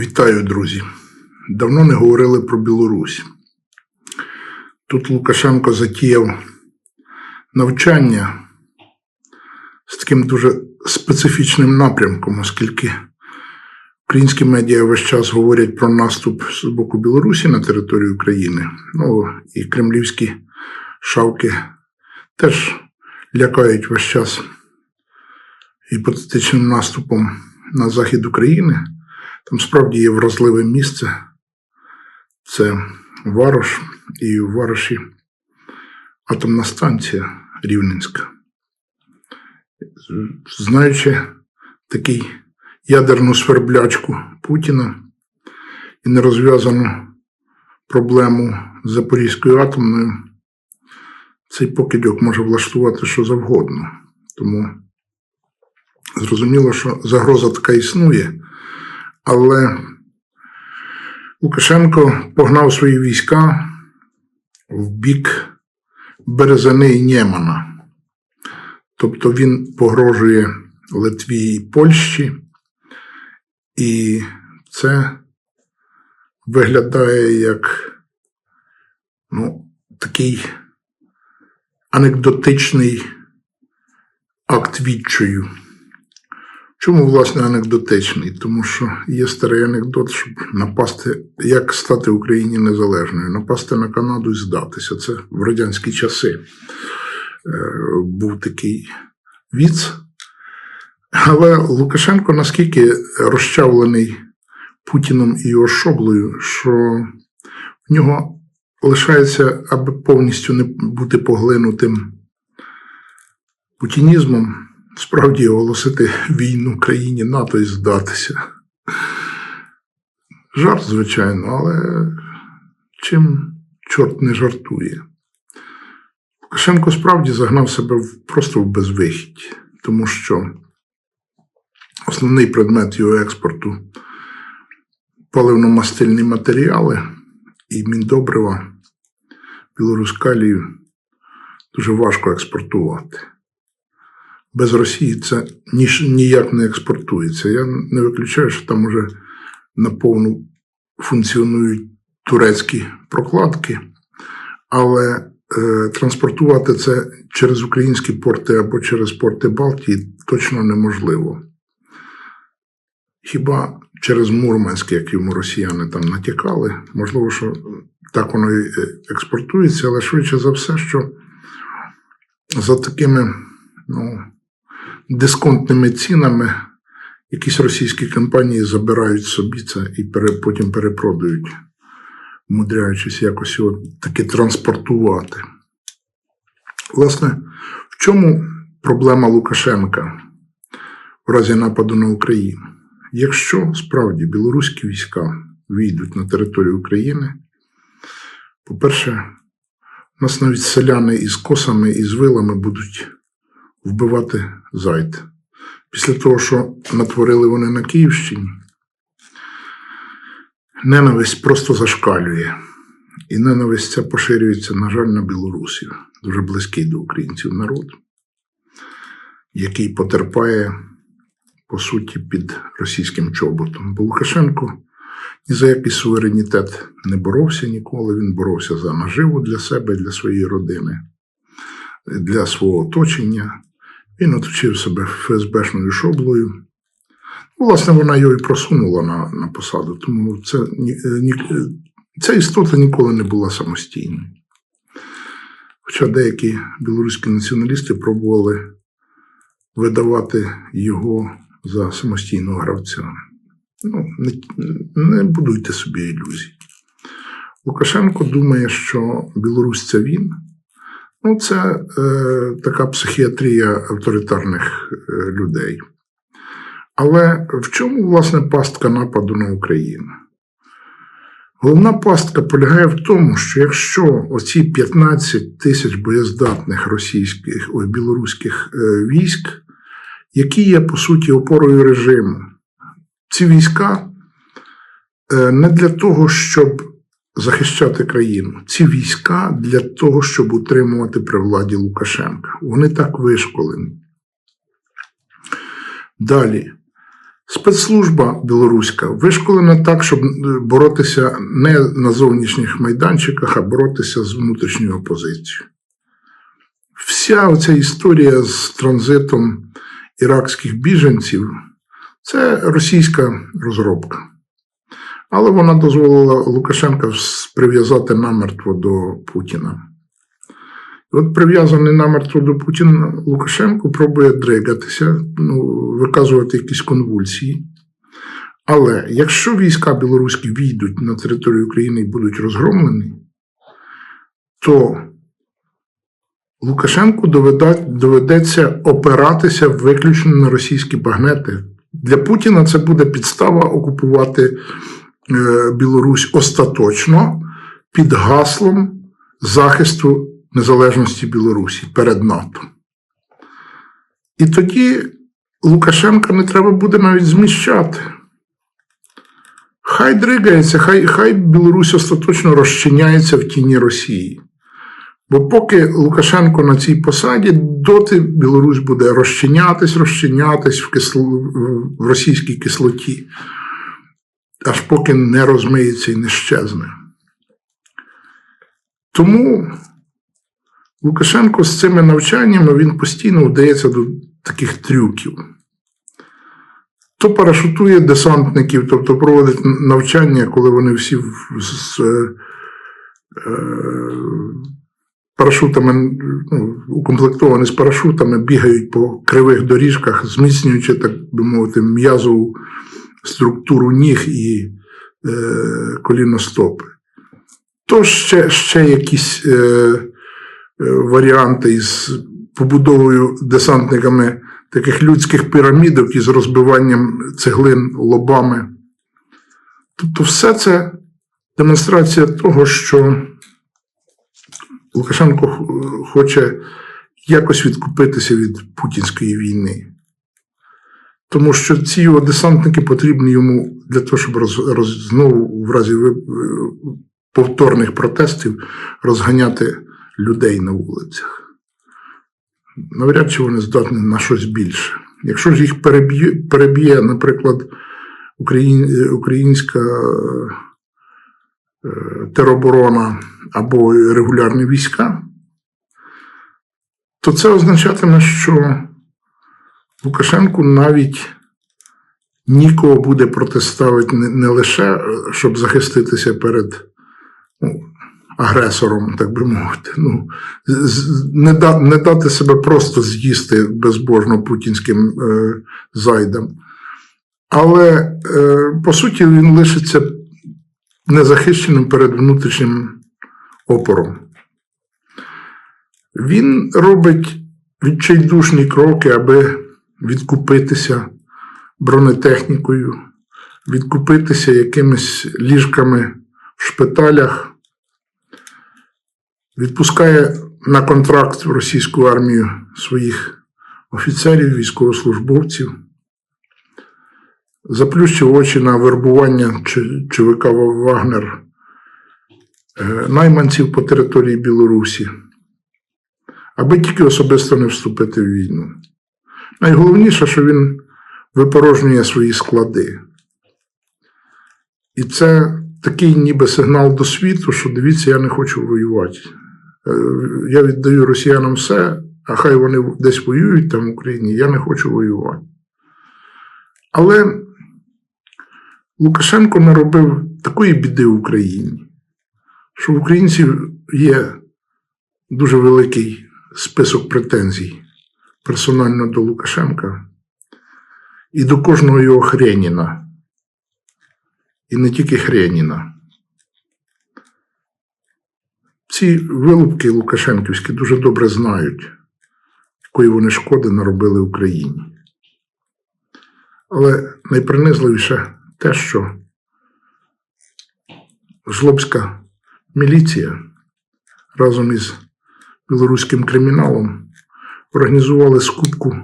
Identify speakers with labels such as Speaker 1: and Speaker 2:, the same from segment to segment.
Speaker 1: Вітаю, друзі. Давно не говорили про Білорусь. Тут Лукашенко затіяв навчання з таким дуже специфічним напрямком, оскільки українські медіа весь час говорять про наступ з боку Білорусі на територію України. Ну і кремлівські шавки теж лякають весь час гіпотетичним наступом на захід України. Там справді є вразливе місце. Це Варош, і в Вароші атомна станція Рівненська. Знаючи такий ядерну сверблячку Путіна і нерозв'язану проблему з Запорізькою атомною, цей покидьок може влаштувати що завгодно. Тому зрозуміло, що загроза така існує. Але Лукашенко погнав свої війська в бік Березани і Нємана. Тобто він погрожує Литві і Польщі, і це виглядає як ну, такий анекдотичний акт відчаю. Чому, власне, анекдотичний? Тому що є старий анекдот, щоб напасти, як стати Україні незалежною, напасти на Канаду і здатися. Це в радянські часи е, був такий віц. Але Лукашенко наскільки розчавлений Путіном і його шоблею, що в нього лишається, аби повністю не бути поглинутим путінізмом справді оголосити війну країні НАТО і здатися. Жарт, звичайно, але чим чорт не жартує. Лукашенко справді загнав себе просто в безвихідь, тому що основний предмет його експорту паливно-мастильні матеріали і міндобрива білорускалію дуже важко експортувати без Росії це ніяк не експортується. Я не виключаю, що там уже наповну функціонують турецькі прокладки, але е, транспортувати це через українські порти або через порти Балтії точно неможливо. Хіба через Мурманськ, як йому росіяни там натякали, можливо, що так воно і експортується, але швидше за все, що за такими ну, дисконтними цінами якісь російські компанії забирають собі це і потім перепродають, вмудряючись якось його таки транспортувати. Власне, в чому проблема Лукашенка в разі нападу на Україну? Якщо справді білоруські війська війдуть на територію України, по-перше, у нас навіть селяни із косами і з вилами будуть вбивати зайд. Після того, що натворили вони на Київщині, ненависть просто зашкалює. І ненависть ця поширюється, на жаль, на Білорусі, дуже близький до українців народ, який потерпає, по суті, під російським чоботом. Бо Лукашенко ні за який суверенітет не боровся ніколи. Він боровся за наживу для себе, для своєї родини, для свого оточення. Він оточив себе ФСБшною шоблою. Ну, Власне, вона його і просунула на на посаду, тому це, ні, ні, ця істота ніколи не була самостійною. Хоча деякі білоруські націоналісти пробували видавати його за самостійного гравця. Ну, не, не будуйте собі ілюзій. Лукашенко думає, що Білорусь це він. Ну, це е, така психіатрія авторитарних е, людей. Але в чому, власне, пастка нападу на Україну? Головна пастка полягає в тому, що якщо оці 15 тисяч боєздатних російських ой, білоруських е, військ, які є, по суті, опорою режиму, ці війська е, не для того, щоб захищати країну. Ці війська для того, щоб утримувати при владі Лукашенка. Вони так вишколені. Далі, Спецслужба білоруська вишколена так, щоб е, боротися не на зовнішніх майданчиках, а боротися з внутрішньою опозицією. Вся оця історія з транзитом іракських біженців це російська розробка. Але вона дозволила Лукашенка прив'язати намертво до Путіна. І От прив'язаний намертво до Путіна Лукашенко пробує дригатися, ну, виказувати якісь конвульсії. Але якщо війська білоруські війдуть на територію України і будуть розгромлені, то Лукашенку доведеться опиратися виключно на російські багнети. Для Путіна це буде підстава окупувати Білорусь остаточно під гаслом захисту незалежності Білорусі перед НАТО. І тоді Лукашенка не треба буде навіть зміщати. Хай дригається, хай, хай Білорусь остаточно розчиняється в тіні Росії. Бо поки Лукашенко на цій посаді, доти Білорусь буде розчинятись, розчинятись в, кисло, в російській кислоті, аж поки не розмиється і не щезне. Тому Лукашенко з цими навчаннями він постійно вдається до таких трюків. То парашутує десантників, тобто проводить навчання, коли вони всі з е, парашутами, ну, укомплектовані з парашутами, бігають по кривих доріжках, зміцнюючи, так би мовити, м'язову структуру ніг і е, коліностопи. То ще, ще якісь е, е, варіанти із побудовою десантниками таких людських пірамідок із розбиванням цеглин лобами. Тобто, все це демонстрація того, що Лукашенко хоче якось відкупитися від путінської війни. Тому що ці його десантники потрібні йому для того, щоб роз, роз, знову в разі повторних протестів розганяти людей на вулицях. Навряд чи вони здатні на щось більше. Якщо ж їх переб'є, переб'є наприклад, Україн, українська е, тероборона або регулярні війська, то це означатиме, що Лукашенку навіть нікого буде протиставити не, лише, е, щоб захиститися перед ну, агресором, так би мовити. Ну, не, да, не дати себе просто з'їсти безбожно путінським е, зайдам. Але, е, по суті, він лишиться незахищеним перед внутрішнім опором. Він робить відчайдушні кроки, аби відкупитися бронетехнікою, відкупитися якимись ліжками в шпиталях, відпускає на контракт в російську армію своїх офіцерів, військовослужбовців, заплющив очі на вербування ЧВК Вагнер е, найманців по території Білорусі, аби тільки особисто не вступити в війну. Найголовніше, що він випорожнює свої склади. І це такий ніби сигнал до світу, що дивіться, я не хочу воювати. Е, Я віддаю росіянам все, а хай вони десь воюють там в Україні, я не хочу воювати. Але Лукашенко наробив такої біди в Україні, що в українців є дуже великий список претензій персонально до Лукашенка і до кожного його хреніна. І не тільки хреніна. Ці вилупки Лукашенківські дуже добре знають, якої вони шкоди наробили Україні. Але найпринизливіше те, що жлобська міліція разом із білоруським криміналом організували скупку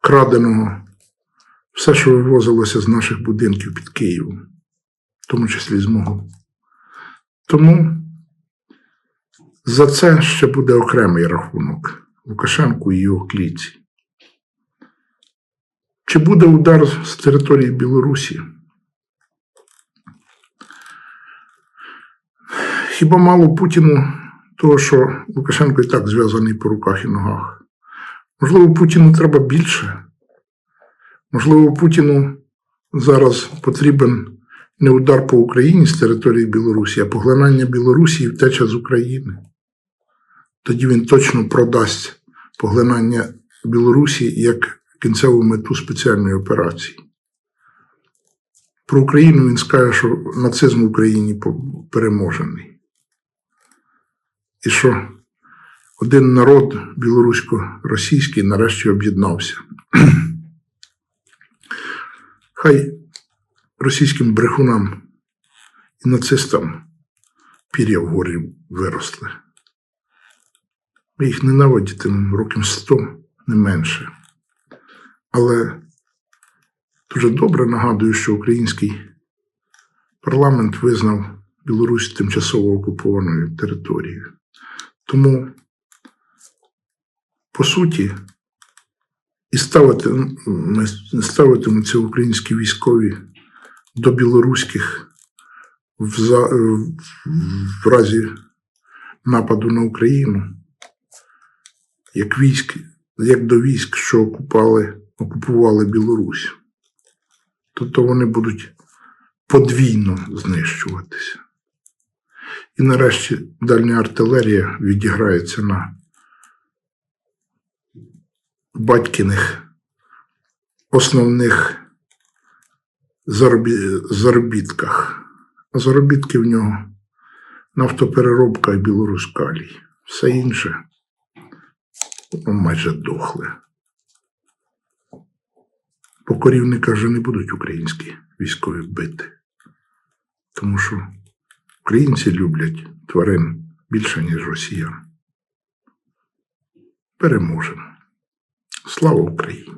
Speaker 1: краденого все, що вивозилося з наших будинків під Києвом, в тому числі з мого. Тому за це ще буде окремий рахунок Лукашенку і його кліці. Чи буде удар з території Білорусі? Хіба мало Путіну того, що Лукашенко і так зв'язаний по руках і ногах? Можливо, Путіну треба більше. Можливо, Путіну зараз потрібен не удар по Україні з території Білорусі, а поглинання Білорусі і втеча з України. Тоді він точно продасть поглинання Білорусі як кінцеву мету спеціальної операції. Про Україну він скаже, що нацизм в Україні переможений. І що один народ білорусько-російський нарешті об'єднався. Хай російським брехунам і нацистам пір'я вгорі виросли. Ми їх ненавидітимемо років сто, не менше. Але дуже добре нагадую, що український парламент визнав Білорусь тимчасово окупованою територією. Тому, по суті, і ставити, ставитимуться українські військові до білоруських в, за, в разі нападу на Україну, як військ, як до військ, що окупали, окупували Білорусь. Тобто вони будуть подвійно знищуватися. І нарешті дальня артилерія відіграється на батькіних основних заробі- заробітках. А заробітки в нього нафтопереробка і білорускалій. Все інше воно майже дохле. По корівниках вже не будуть українські військові бити. Тому що українці люблять тварин більше, ніж росіян. Переможемо. Слава Україні!